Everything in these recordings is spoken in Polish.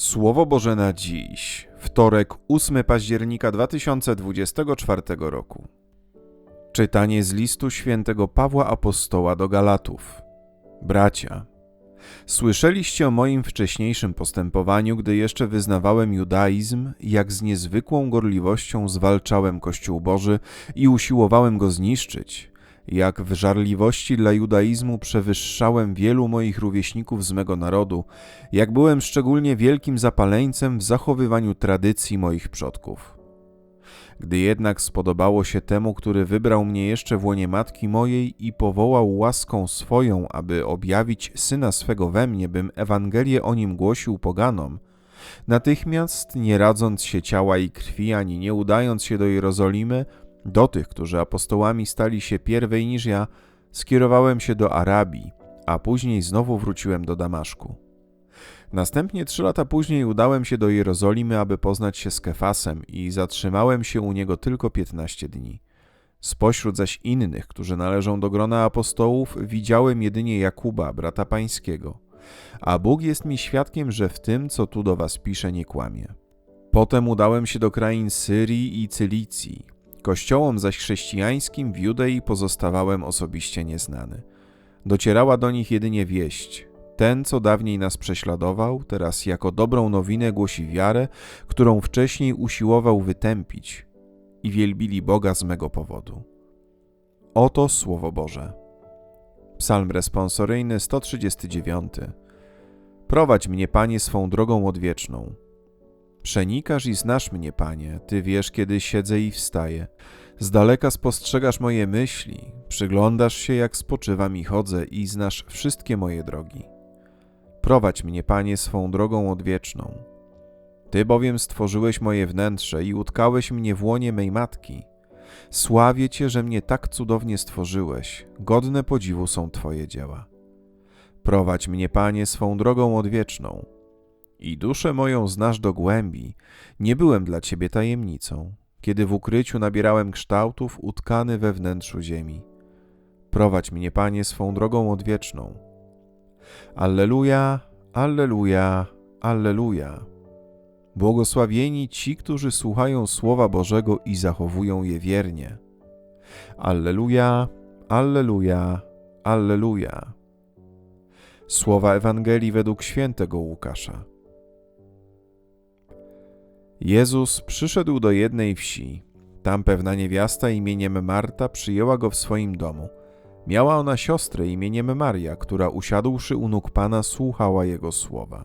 Słowo Boże na dziś, wtorek 8 października 2024 roku. Czytanie z listu świętego Pawła Apostoła do Galatów. Bracia, słyszeliście o moim wcześniejszym postępowaniu, gdy jeszcze wyznawałem judaizm, jak z niezwykłą gorliwością zwalczałem Kościół Boży i usiłowałem go zniszczyć, jak w żarliwości dla judaizmu przewyższałem wielu moich rówieśników z mego narodu, jak byłem szczególnie wielkim zapaleńcem w zachowywaniu tradycji moich przodków. Gdy jednak spodobało się temu, który wybrał mnie jeszcze w łonie matki mojej i powołał łaską swoją, aby objawić syna swego we mnie, bym Ewangelię o nim głosił poganom, natychmiast, nie radząc się ciała i krwi, ani nie udając się do Jerozolimy, do tych, którzy apostołami stali się pierwej niż ja, skierowałem się do Arabii, a później znowu wróciłem do Damaszku. Następnie trzy lata później udałem się do Jerozolimy, aby poznać się z Kefasem i zatrzymałem się u niego tylko piętnaście dni. Spośród zaś innych, którzy należą do grona apostołów, widziałem jedynie Jakuba, brata pańskiego. A Bóg jest mi świadkiem, że w tym, co tu do was piszę, nie kłamie. Potem udałem się do krain Syrii i Cylicji. Kościołom zaś chrześcijańskim w Judei pozostawałem osobiście nieznany. Docierała do nich jedynie wieść. Ten, co dawniej nas prześladował, teraz jako dobrą nowinę głosi wiarę, którą wcześniej usiłował wytępić i wielbili Boga z mego powodu. Oto Słowo Boże. Psalm responsoryjny 139. Prowadź mnie, Panie, swą drogą odwieczną. Przenikasz i znasz mnie, Panie, Ty wiesz, kiedy siedzę i wstaję. Z daleka spostrzegasz moje myśli, przyglądasz się, jak spoczywam i chodzę i znasz wszystkie moje drogi. Prowadź mnie, Panie, swą drogą odwieczną. Ty bowiem stworzyłeś moje wnętrze i utkałeś mnie w łonie mej matki. Sławię Cię, że mnie tak cudownie stworzyłeś, godne podziwu są Twoje dzieła. Prowadź mnie, Panie, swą drogą odwieczną. I duszę moją znasz do głębi, nie byłem dla Ciebie tajemnicą, kiedy w ukryciu nabierałem kształtów utkany we wnętrzu ziemi. Prowadź mnie, Panie, swą drogą odwieczną. Alleluja, Alleluja, Alleluja. Błogosławieni ci, którzy słuchają Słowa Bożego i zachowują je wiernie. Alleluja, Alleluja, Alleluja. Słowa Ewangelii według świętego Łukasza. Jezus przyszedł do jednej wsi. Tam pewna niewiasta imieniem Marta przyjęła go w swoim domu. Miała ona siostrę imieniem Maria, która usiadłszy u nóg Pana słuchała jego słowa.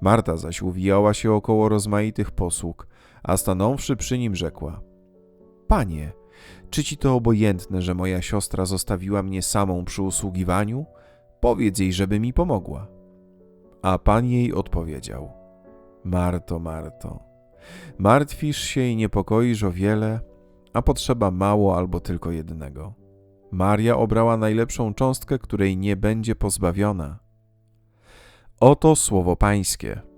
Marta zaś uwijała się około rozmaitych posług, a stanąwszy przy nim rzekła: Panie, czy ci to obojętne, że moja siostra zostawiła mnie samą przy usługiwaniu? Powiedz jej, żeby mi pomogła. A pan jej odpowiedział: Marto, Marto, martwisz się i niepokoisz o wiele, a potrzeba mało albo tylko jednego. Maria obrała najlepszą cząstkę, której nie będzie pozbawiona. Oto słowo Pańskie.